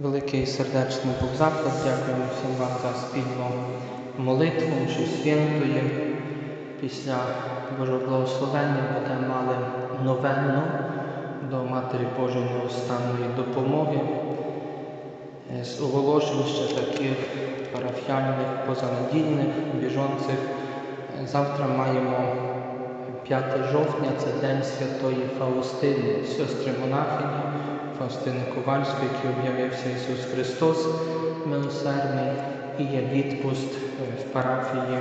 Великий сердечний Бог заклад, дякуємо всім вам за спільну молитву, що святої. Після Божого благословення будемо мали новенну до Матері Божої неустанної допомоги. З оголошень ще таких парафіяльних, позанедільних, біжонців. Завтра маємо 5 жовтня, це День Святої Фаустини, сестри монахині Фаустини Ковальської, який об'явився Ісус Христос милосердний, і є відпуст е, в парафії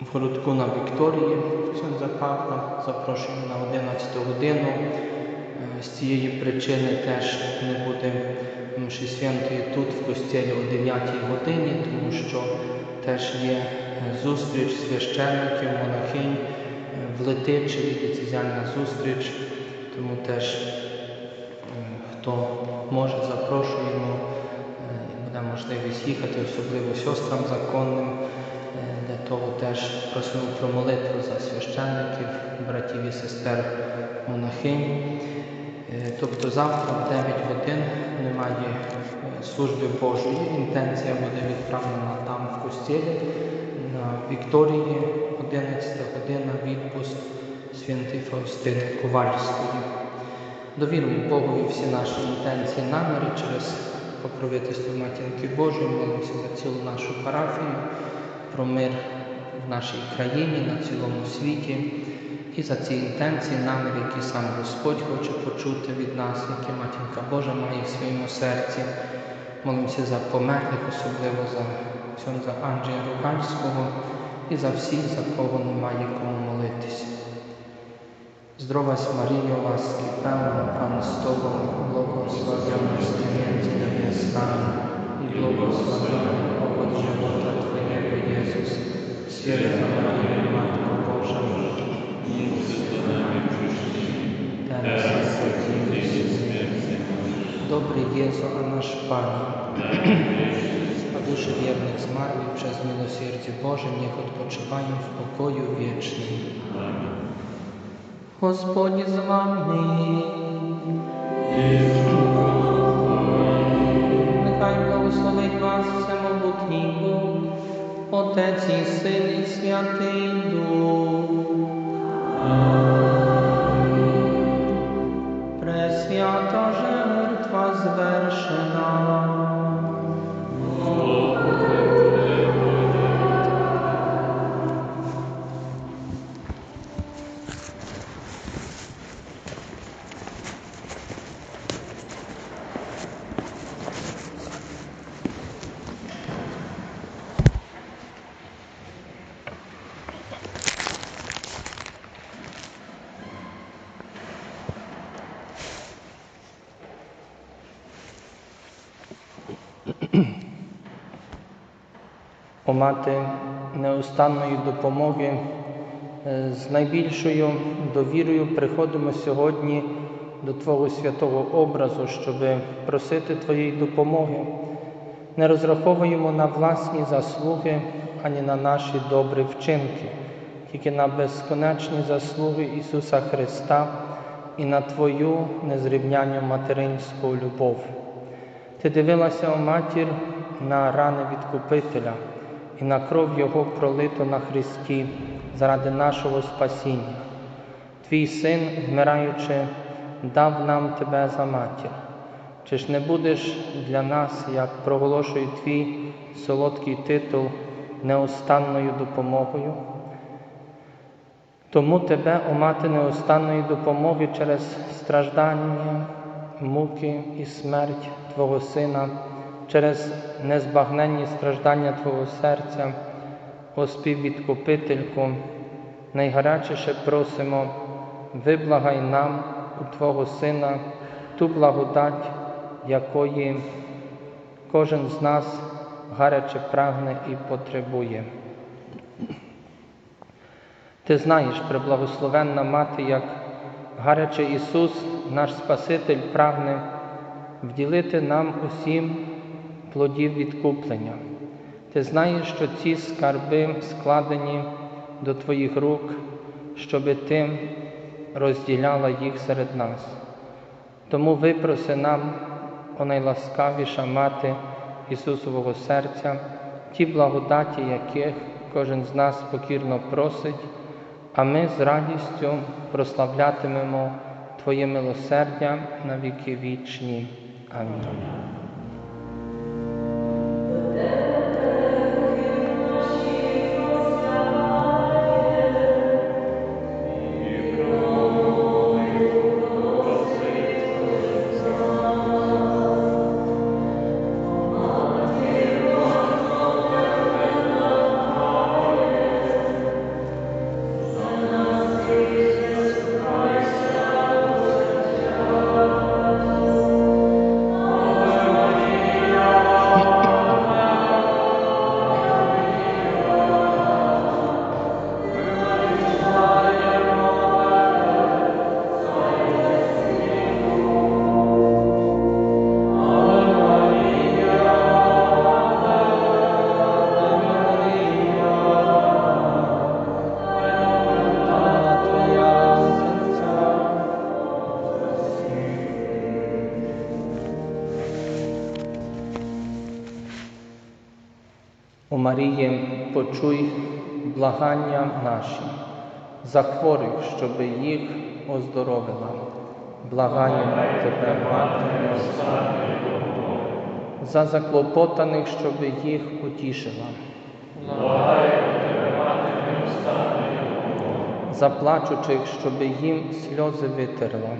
в городку на Вікторії Ксьонза Павла. Запрошуємо на 11 годину. Е, З цієї причини теж не буде мші святої тут, в костілі о 9 годині, тому що теж є е, зустріч священників, монахинь в Летичеві, децизіальна зустріч, тому теж хто може, запрошуємо, е, буде можливість їхати, особливо сестрам законним. Е, Для того теж просимо про молитву за священників, братів і сестер монахинь. Е, Тобто завтра в 9 годин немає служби Божої. Інтенція буде відправлена там в костілі на Вікторії, 11 година, відпуст Святої Фаустини Ковальської. Довіруємо Богові всі наші інтенції, наміри через покровительство Матінки Божої, молимося за цілу нашу парафію, про мир в нашій країні, на цілому світі. І за ці інтенції, наміри, які сам Господь хоче почути від нас, які Матінка Божа має в своєму серці. Молимося за померлих, особливо за Ксьонза Анджея Ругальського і за всіх, за кого немає кому молитися. Zdrowaś Maryjo, łaski pełna, Pan z Tobą, błogosławionaś Ty między niewiastami i błogosławiony owoc żywota Twojego Jezus. Święta Maryjo, Matko Boża, teraz jest godziny śmierci. Dobry Jezu, a nasz Panie, a duszy wiernych zmarłych przez miłosierdzie Boże niech odpoczywają w pokoju wiecznym. Господь з вами. Нехай благословить вас всемогутній Бог, Отець і Син і Святий Дух. Пресвята жертва звершена. О мати неустанної допомоги, е, з найбільшою довірою приходимо сьогодні до Твого святого образу, щоб просити Твоєї допомоги. Не розраховуємо на власні заслуги ані на наші добрі вчинки, тільки на безконечні заслуги Ісуса Христа і на Твою незрівнянну материнську любов. Ти дивилася, о матір, на рани відкупителя і на кров Його пролиту на Христі заради нашого спасіння. Твій син, вмираючи, дав нам тебе за матір. Чи ж не будеш для нас, як проголошує твій солодкий титул, неустанною допомогою? Тому тебе, о мати неустанної допомоги через страждання, муки і смерть Твого Сина, через незбагненні страждання Твого серця, о співвідкупительку, найгарячіше просимо, виблагай нам у Твого Сина ту благодать, якої кожен з нас гаряче прагне і потребує. Ти знаєш, преблагословенна мати, як гаряче Ісус, наш Спаситель, прагне вділити нам усім плодів відкуплення. Ти знаєш, що ці скарби складені до Твоїх рук, щоби Ти розділяла їх серед нас. Тому випроси нам о найласкавіша мати Ісусового серця, ті благодаті, яких кожен з нас покірно просить, а ми з радістю прославлятимемо Твоє милосердя на віки вічні. Амінь. Маріє, почуй благання наші, за хворих, щоб їх оздоровила. Благаємо тебе, мати, за заклопотаних, щоб їх утішила. За плачучих, щоб їм сльози витерла.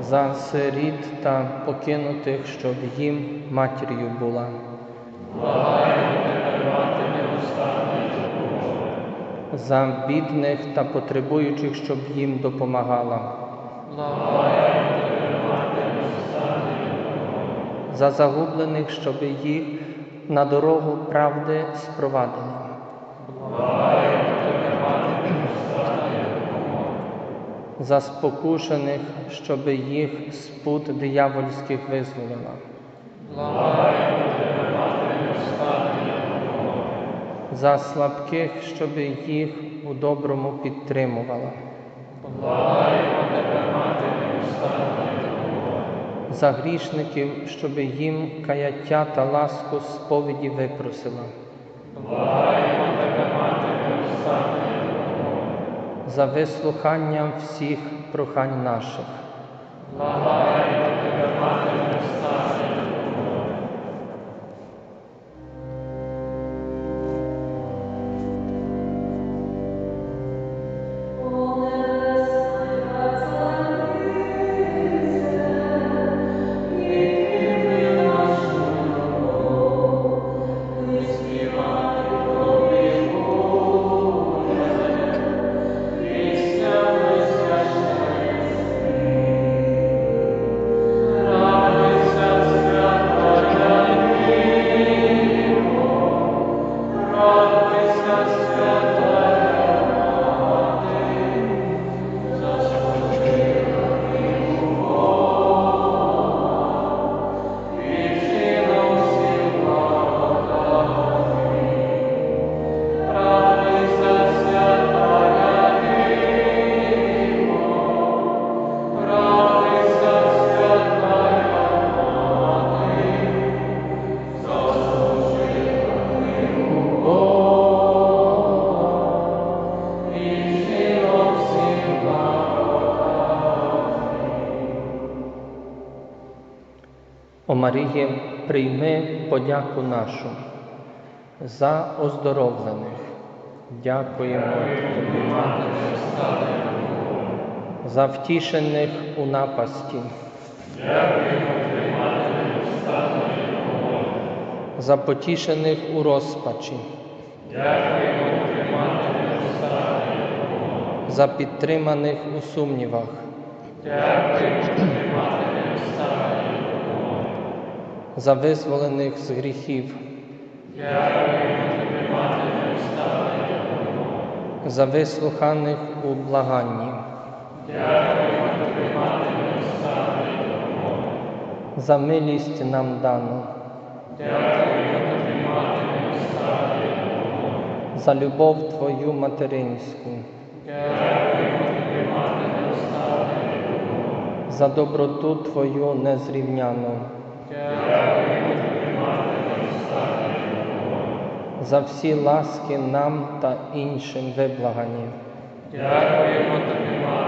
За сиріт та покинутих, щоб їм матір'ю була. За бідних та потребуючих, щоб їм допомагала. За загублених, щоб їх на дорогу правди спровадила. За спокушених, щоб їх з пут диявольських визволила. За слабких, щоб їх у доброму підтримувала. За грішників, щоб їм каяття та ласку сповіді випросила. За вислуханням всіх прохань наших. О Маріє, прийми подяку нашу за оздоровлених. Дякуємо Тобі, за втішених у напасті. За потішених у розпачі. За підтриманих у сумнівах. За визволених з гріхів. За вислуханих у благанні. За милість нам дану. За любов Твою материнську. за доброту Твою незрівняну, за всі ласки нам та іншим виблагані. Дякуємо тобі, мати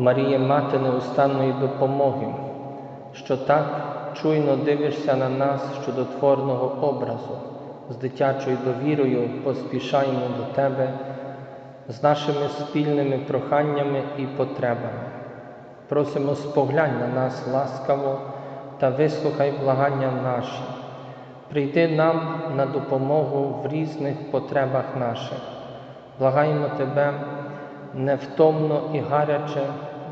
О Марія, мати неустанної допомоги, що так чуйно дивишся на нас чудотворного образу, з дитячою довірою поспішаємо до Тебе з нашими спільними проханнями і потребами. Просимо споглянь на нас ласкаво та вислухай благання наші. Прийди нам на допомогу в різних потребах наших. Благаємо Тебе невтомно і гаряче,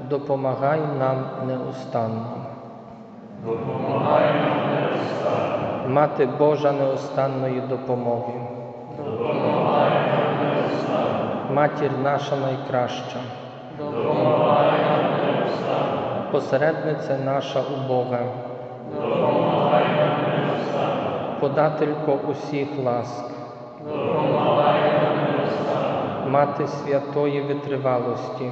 допомагай нам неустанно. Допомагай нам неустанно. Мати Божа неустанної допомоги. Допомагай нам неустанно. Матір наша найкраща. Допомагай нам неустанно. Посередниця наша у Бога. Допомагай нам неустанно. Подателько усіх ласк. Мати святої витривалості,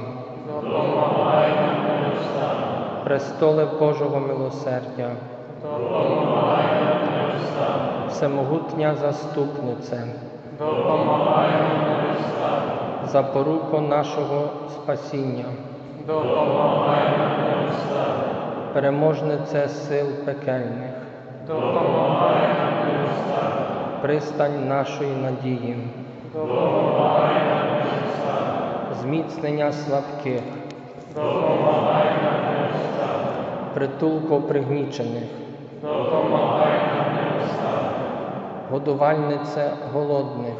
допомагай нам неустанно. Престоле Божого милосердя, допомагай нам неустанно. Всемогутня заступнице, допомагай нам. Запоруко нашого спасіння, допомагай нам. Переможнице сил пекельних, допомагай нам. Пристань нашої надії зміцнення слабких, допомагай нам притулку пригнічених, допомагай нам годувальнице голодних,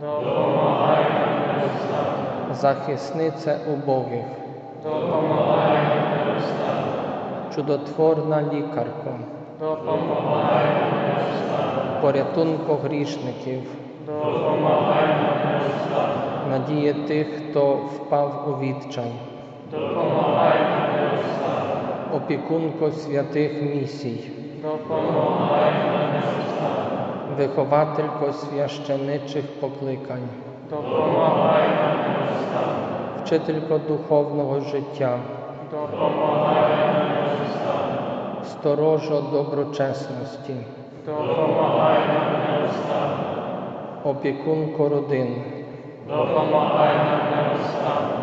допомагай нам захисниця убогих, допомагай нам чудотворна лікарко, допомагай нам порятунку грішників, надія тих, хто впав у відчай. Допомагай Опікунко святих місій. Допомагай Вихователько священичих покликань. Допомагай Вчителько духовного життя. Допомагай Сторожо доброчесності. Допомагай Опікунко родин. Допомагай нам неустанно.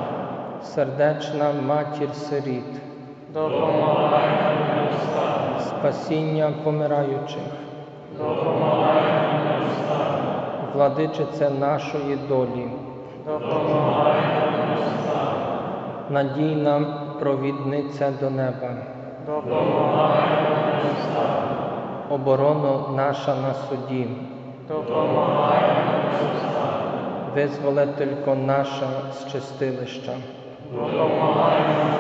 Сердечна матір сиріт. Допомагай нам неустанно. Спасіння помираючих. Допомагай нам неустанно. Владичице нашої долі. Допомагай нам неустанно. Надійна провідниця до неба. Допомагай нам неустанно. Оборона наша на суді. Допомагай нам Визволителько наша з чистилища. Допомагай нам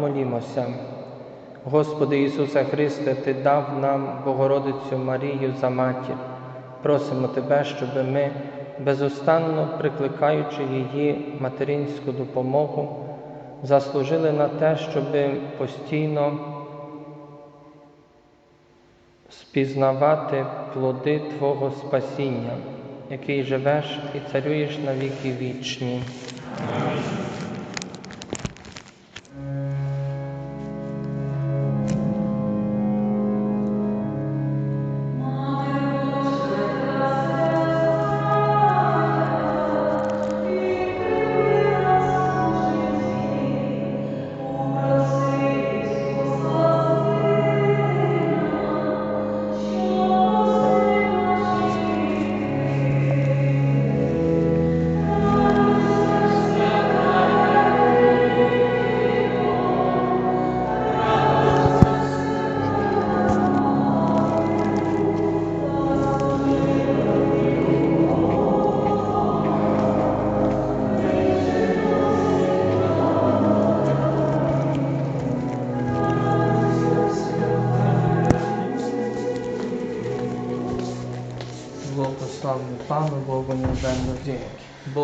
Молімося. Господи Ісусе Христе, Ти дав нам Богородицю Марію за матір. Просимо Тебе, щоб ми, безустанно прикликаючи її материнську допомогу, заслужили на те, щоб постійно спізнавати плоди Твого спасіння, який живеш і царюєш на віки вічні. славну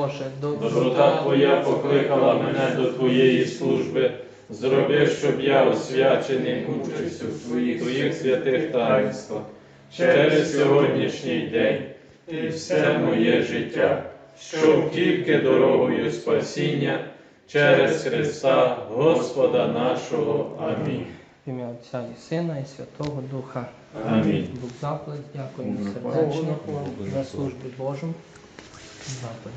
Боже, Доброта Твоя покликала мене до Твоєї служби. Зроби, щоб я освячений участю в Твоїх, Твоїх святих таїнствах через сьогоднішній день і все моє життя, щоб тільки дорогою спасіння через Христа Господа нашого. Амінь. В ім'я Отця і Сина, і Святого Духа. Амінь. Бог заплат, дякуємо сердечно за службу Божу. Дякую.